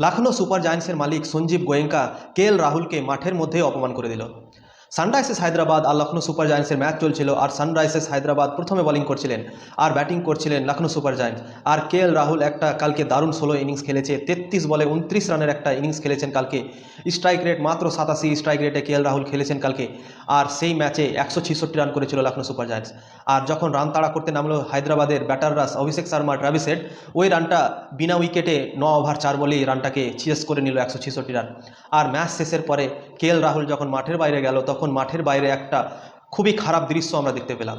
Lucknow super জায়ান্টসের মালিক Sanjiv Goenka K রাহুলকে মাঠের মধ্যেই অপমান করে দিল। সানরাইজার্স হায়দ্রাবাদ আর লখনৌ সুপার জায়ান্টসের ম্যাচ চলছিল আর সানরাইজার্স হায়দ্রাবাদ প্রথমে বোলিং করছিলেন আর ব্যাটিং করছিলেন লখনৌ সুপার জায়ান্টস। আর কে রাহুল একটা কালকে দারুণ ষোলো ইনিংস খেলেছে, তেত্রিশ বলে উনত্রিশ রানের একটা ইনিংস খেলেছেন কালকে। স্ট্রাইক রেট মাত্র সাতাশি স্ট্রাইক রেটে কে রাহুল খেলেছেন কালকে। আর সেই ম্যাচে একশো ছেষট্টি রান করেছিল লখনৌ সুপার জায়ান্টস। আর যখন রান তাড়া করতে নামলো হায়দ্রাবাদের ব্যাটাররা অভিষেক শর্মা ট্রাভিস হেড ওই রানটা বিনা উইকেটে ন ওভার চার বলেই রানটাকে চিয়েস করে নিল একশো ছেষট্টি রান আর ম্যাচ শেষের পরে কে রাহুল যখন মাঠের বাইরে গেল, তখন মাঠের বাইরে একটা খুবই খারাপ দৃশ্য আমরা দেখতে পেলাম।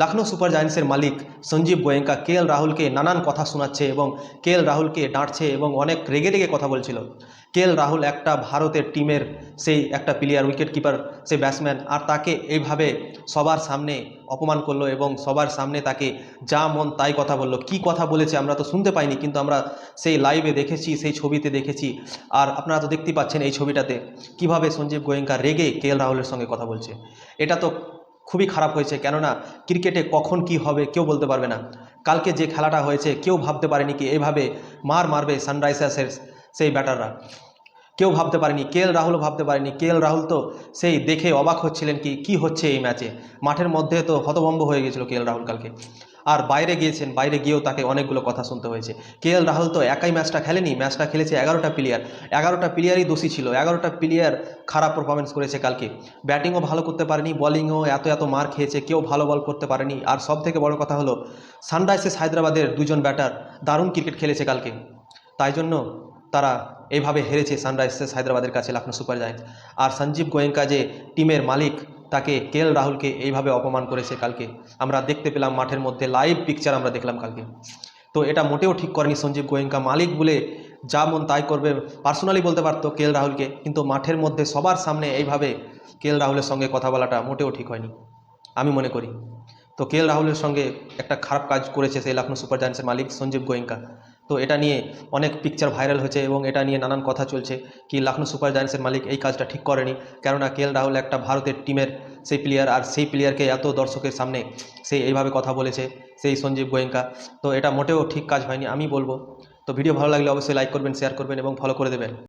লখনৌ সুপার জায়ান্টসের মালিক সঞ্জীব গোয়েঙ্কা কে এল রাহুলকে নানান কথা শোনাচ্ছে এবং কে এল রাহুলকে ডাঁটছে এবং অনেক রেগে রেগে কথা বলছিল। কে এল রাহুল একটা ভারতের টিমের সেই একটা প্লেয়ার উইকেট কিপার সেই ব্যাটসম্যান আর তাকে এইভাবে সবার সামনে অপমান করল এবং সবার সামনে তাকে যা মন তাই কথা বলল। কি কথা বলেছে আমরা তো শুনতে পাইনি কিন্তু আমরা সেই লাইভে দেখেছি, সেই ছবিতে দেখেছি। আর আপনারা তো দেখতেই পাচ্ছেন এই ছবিটাতে কীভাবে সঞ্জীব গোয়েঙ্কা রেগে কে এল রাহুলের সঙ্গে কথা বলছে। এটা তো খুবই খারাপ হয়েছে। কেননা ক্রিকেটে কখন কি হবে কেউ বলতে পারবে না। কালকে যে খেলাটা হয়েছে কেউ ভাবতে পারেনি কি এভাবে মার মারবে সানরাইজার্সের সেই ব্যাটাররা। কেউ ভাবতে পারেনি, কে এল রাহুলও ভাবতে পারেনি, কে এল রাহুল তো সেই দেখে অবাক হচ্ছিলেন কি কি হচ্ছে এই ম্যাচে। মাঠের মধ্যে তো হতভম্ব হয়ে গেছিল কে এল রাহুল কালকে। আর বাইরে গিয়েছেন, বাইরে গিয়েও তাকে অনেকগুলো কথা শুনতে হয়েছে। কে এল রাহুল তো একাই ম্যাচটা খেলেনি, ম্যাচটা খেলেছে এগারোটা প্লেয়ার এগারোটা প্লেয়ারই দোষী ছিল, এগারোটা প্লেয়ার খারাপ পারফরমেন্স করেছে কালকে। ব্যাটিংও ভালো করতে পারেনি বলিংও এত এত মার খেয়েছে, কেউ ভালো বল করতে পারেনি। আর সব থেকে বড় কথা হলো সানরাইজার্স হায়দ্রাবাদের দুজন ব্যাটার দারুণ ক্রিকেট খেলেছে কালকে। তাই জন্য তারা এইভাবে হেরেছে সানরাইজার্স হায়দ্রাবাদের কাছে লখনৌ সুপার জায়ান্টস। আর সঞ্জীব গোয়েঙ্কা যে টিমের মালিক তাকে কে এল রাহুলকে এইভাবে অপমান করেছে কালকে। আমরা দেখতে পেলাম মাঠের মধ্যে লাইভ পিকচার আমরা দেখলাম কালকে। তো এটা মোটেও ঠিক করেনি সঞ্জীব গোয়েঙ্কা মালিক বলে যা মন তাই করবে। পার্সোনালি বলতে পারতো কে এল রাহুলকে, কিন্তু মাঠের মধ্যে সবার সামনে এইভাবে কে এল রাহুলের সঙ্গে কথা বলাটা মোটেও ঠিক হয়নি, আমি মনে করি। তো কে এল রাহুলের সঙ্গে একটা খারাপ কাজ করেছে সেই লখনৌ সুপার জায়ান্টসের মালিক সঞ্জীব গোয়েঙ্কা। তো এটা নিয়ে অনেক পিকচার ভাইরাল হয়েছে এবং এটা নিয়ে নানান কথা চলছে কি লখনৌ সুপার জায়ান্টসের মালিক এই কাজটা ঠিক করেনি। কেননা কে রাহুল একটা ভারতের টিমের সেই প্লেয়ার আর সেই প্লেয়ারকে এত দর্শকের সামনে সে এইভাবে কথা বলেছে, সেই সঞ্জীব গোয়েঙ্কা। তো এটা মোটেও ঠিক কাজ হয়নি, আমি বলব। তো ভিডিও ভালো লাগলে অবশ্যই লাইক করবেন শেয়ার করবেন এবং ফলো করে দেবেন।